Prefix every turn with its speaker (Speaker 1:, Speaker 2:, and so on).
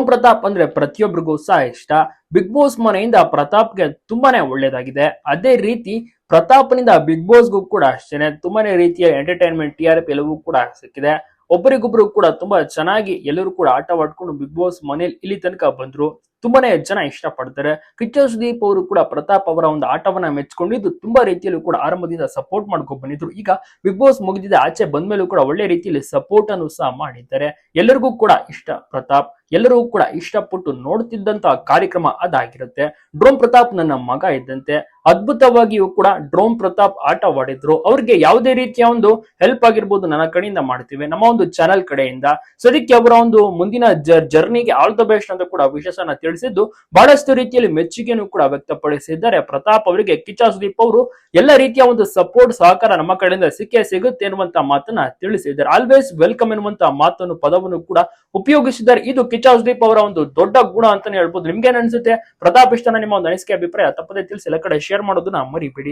Speaker 1: Drone Pratap ಅಂದ್ರೆ ಪ್ರತಿಯೊಬ್ಬರಿಗೂ ಸಹ ಇಷ್ಟ. ಬಿಗ್ ಬಾಸ್ ಮನೆಯಿಂದ ಪ್ರತಾಪ್ಗೆ ತುಂಬಾನೇ ಒಳ್ಳೇದಾಗಿದೆ. ಅದೇ ರೀತಿ ಪ್ರತಾಪ್ನಿಂದ ಬಿಗ್ ಬಾಸ್ಗೂ ಕೂಡ ಅಷ್ಟೇನೆ, ತುಂಬಾನೇ ರೀತಿಯ ಎಂಟರ್ಟೈನ್ಮೆಂಟ್ ಟಿ ಆರ್ ಪಿ ಎಲ್ಲವೂ ಕೂಡ ಸಿಕ್ಕಿದೆ. ಒಬ್ಬರಿಗೊಬ್ರು ಕೂಡ ತುಂಬಾ ಚೆನ್ನಾಗಿ ಎಲ್ಲರೂ ಕೂಡ ಆಟವಾಡ್ಕೊಂಡು ಬಿಗ್ ಬಾಸ್ ಮನೇಲಿ ಇಲ್ಲಿ ತನಕ ಬಂದ್ರು. ತುಂಬಾನೇ ಜನ ಇಷ್ಟಪಡ್ತಾರೆ. ಕಿಚ್ಚನ್ ಸುದೀಪ್ ಅವರು ಕೂಡ ಪ್ರತಾಪ್ ಅವರ ಒಂದು ಆಟವನ್ನ ಮೆಚ್ಕೊಂಡಿದ್ದು ತುಂಬಾ ರೀತಿಯಲ್ಲೂ ಕೂಡ ಆರಂಭದಿಂದ ಸಪೋರ್ಟ್ ಮಾಡ್ಕೊಂಡು ಬಂದಿದ್ರು. ಈಗ ಬಿಗ್ ಬಾಸ್ ಮುಗಿದಿದೆ, ಆಚೆ ಬಂದ್ಮೇಲೂ ಕೂಡ ಒಳ್ಳೆ ರೀತಿಯಲ್ಲಿ ಸಪೋರ್ಟ್ ಅನ್ನು ಸಹ ಮಾಡಿದ್ದಾರೆ. ಎಲ್ಲರಿಗೂ ಕೂಡ ಇಷ್ಟ ಪ್ರತಾಪ್. ಎಲ್ಲರೂ ಕೂಡ ಇಷ್ಟಪಟ್ಟು ನೋಡ್ತಿದ್ದಂತಹ ಕಾರ್ಯಕ್ರಮ ಅದಾಗಿರುತ್ತೆ. ಡ್ರೋನ್ ಪ್ರತಾಪ್ ನನ್ನ ಮಗ ಇದ್ದಂತೆ ಅದ್ಭುತವಾಗಿಯೂ ಕೂಡ ಡ್ರೋನ್ ಪ್ರತಾಪ್ ಆಟವಾಡಿದ್ರು ಅವ್ರಿಗೆ ಯಾವುದೇ ರೀತಿಯ ಒಂದು ಹೆಲ್ಪ್ ಆಗಿರ್ಬೋದು ನನ್ನ ಕಡೆಯಿಂದ ಮಾಡ್ತೀವಿ. ನಮ್ಮ ಒಂದು ಚಾನೆಲ್ ಕಡೆಯಿಂದ. ಸದ್ಯಕ್ಕೆ ಅವರ ಒಂದು ಮುಂದಿನ ಜರ್ನಿಗೆ ಆಲ್ ದ ಬೆಸ್ಟ್ ಅಂತ ಕೂಡ ವಿಶೇಷನ ತಿಳಿಸಿದ್ದು, ಬಹಳಷ್ಟು ರೀತಿಯಲ್ಲಿ ಮೆಚ್ಚುಗೆಯನ್ನು ಕೂಡ ವ್ಯಕ್ತಪಡಿಸಿದ್ದಾರೆ. ಪ್ರತಾಪ್ ಅವರಿಗೆ ಕಿಚ್ಚ ಸುದೀಪ್ ಅವರು ಎಲ್ಲ ರೀತಿಯ ಒಂದು ಸಪೋರ್ಟ್ ಸಹಕಾರ ನಮ್ಮ ಕಡೆಯಿಂದ ಸಿಕ್ಕೇ ಸಿಗುತ್ತೆ ಎನ್ನುವಂತ ಮಾತನ್ನ ತಿಳಿಸಿದ್ದಾರೆ. ಆಲ್ವೇಸ್ ವೆಲ್ಕಮ್ ಎನ್ನುವಂತ ಮಾತನ್ನು, ಪದವನ್ನು ಕೂಡ ಉಪಯೋಗಿಸಿದ್ದಾರೆ. ಇದು ಕಿಚ್ಚ ದೀಪ್ ಅವರ ಒಂದು ದೊಡ್ಡ ಗುಣ ಅಂತಾನೆ ಹೇಳ್ಬೋದು. ನಿಮ್ಗೆ ಅನ್ಸುತ್ತೆ? ಪ್ರತಾಪ್ ಇಷ್ಟನ ನಿಮ್ಮ ಒಂದು ಅನಿಸಿಕೆ ಅಭಿಪ್ರಾಯ ತಪ್ಪದೇ ತಿಳಿಸಿ ಎಲ್ಲ ಕಡೆ ಶೇರ್ ಮಾಡೋದನ್ನ ಮರಿಬೇಡಿ.